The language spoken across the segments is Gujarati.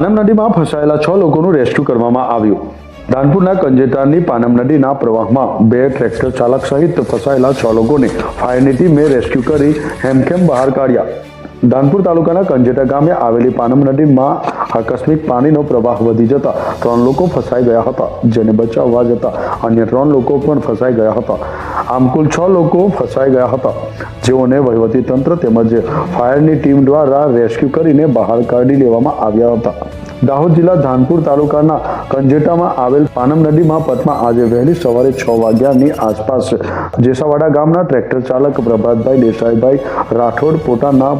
પાનમ નદીમાં ફસાયેલા છ લોકોનું રેસ્ક્યુ કરવામાં આવ્યું. ધાનપુરના કંજેતાની પાનમ નદીના પ્રવાહમાં બે ટ્રેક્ટર ચાલક સહિત ફસાયેલા છ લોકોને ફાયરની ટીમે રેસ્ક્યુ કરી હેમખેમ બહાર કાઢ્યા. ધાનપુર તાલુકાના કંજેટા ગામે આવેલી પાનમ નદીમાં આકસ્મિક પાણીનો પ્રવાહ વધી જતા ત્રણ લોકો ફસાઈ ગયા હતા, જેને બચાવવા જતા અન્ય ત્રણ લોકો પણ ફસાઈ ગયા હતા. આમ કુલ છ લોકો ફસાઈ ગયા હતા. જેઓને વહીવટી તંત્ર તેમજ ફાયરની ટીમ દ્વારા રેસ્ક્યુ કરીને બહાર કાઢી લેવામાં આવ્યા હતા. દાહોદ જિલ્લા ધાનપુર તાલુકાના કંજેટામાં આવેલ પાનમ નદીમાં પટમાં આજે વહેલી સવારે છ વાગ્યાની આસપાસ જેસાવાડા ગામના ટ્રેક્ટર ચાલક પ્રભાતભાઈ દેસાઈભાઈ રાઠોડ પોતાના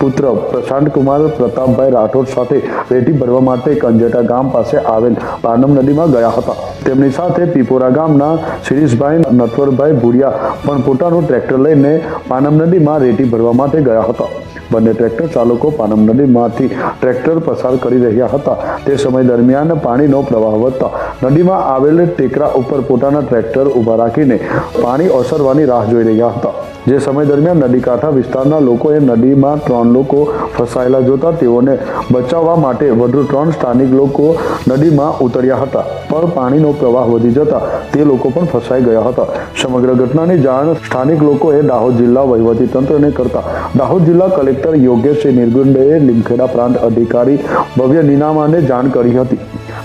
પુત્ર પ્રશાંત કુમાર પ્રતાપભાઈ રાઠોડ સાથે રેટી ભરવા માટે કંજેટા ગામ પાસે આવેલ પાનમ નદીમાં ગયા હતા. તેમની સાથે પીપોરા ગામના શિરીષભાઈ નથવરભાઈ ભુડિયા પણ પોતાનું ટ્રેક્ટર લઈને પાનમ નદીમાં રેટી ભરવા માટે ગયા હતા. બંને ટ્રેક્ટર ચાલકો પાનમ નદીમાંથી ટ્રેક્ટર પસાર કરી રહ્યા હતા. તે સમય દરમિયાન પાણીનો પ્રવાહ વધતા નદીમાં આવેલ ટેકરા ઉપર પોતાના ટ્રેક્ટર ઊભા રાખીને પાણી ઓસરવાની રાહ જોઈ રહ્યા હતા. જે સમય દરમિયાન નદી કાંઠા વિસ્તારના લોકોએ નદીમાં ત્રણ લોકો ફસાયેલા જોતા તેઓને બચાવવા માટે વધુ ત્રણ સ્થાનિક લોકો નદીમાં ઉતર્યા હતા. પણ પાણીનો પ્રવાહ વધી જતા તે લોકો પણ ફસાઈ ગયા હતા. સમગ્ર ઘટનાની જાણ સ્થાનિક લોકોએ દાહોદ જિલ્લા વહીવટી તંત્રને કરતા દાહોદ જિલ્લા કલેક્ટર યોગેશ નિર્ગુંડેએ લીમખેડા પ્રાંત અધિકારી ભવ્ય નીનામાને જાણ કરી હતી.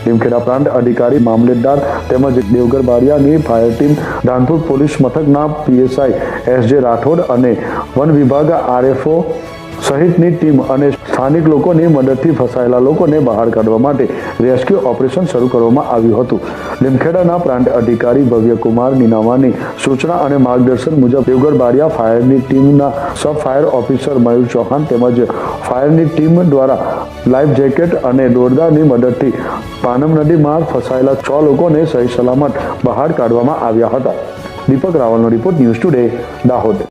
લીમખેડા પ્રાંત અધિકારી મામલેદાર તેમજ દેવગર બારિયાની ફાયર ટીમ ધાનપુર પોલીસ મથકના પીએસઆઈ એસ જે રાઠોડ અને વન વિભાગ આરએફઓ સહિતની ટીમ અને સ્થાનિક લોકોની મદદથી ફસાયેલા લોકોને બહાર કાઢવા માટે રેસ્ક્યુ ઓપરેશન શરૂ કરવામાં આવ્યું હતું. લીમખેડાના પ્રાંત અધિકારી ભવ્ય કુમાર નીનાવાની સૂચના અને માર્ગદર્શન મુજબ દેવગઢ બારિયા ફાયરની ટીમના sub fire officer Mayur Chauhan તેમજ ફાયરની ટીમ દ્વારા લાઈફ જેકેટ અને દોરદારની મદદથી પાનમ નદીમાં ફસાયેલા છ લોકોને સહી સલામત બહાર કાઢવામાં આવ્યા હતા. દીપક રાવલનો રિપોર્ટ ન્યૂઝ ટુડે દાહોદ.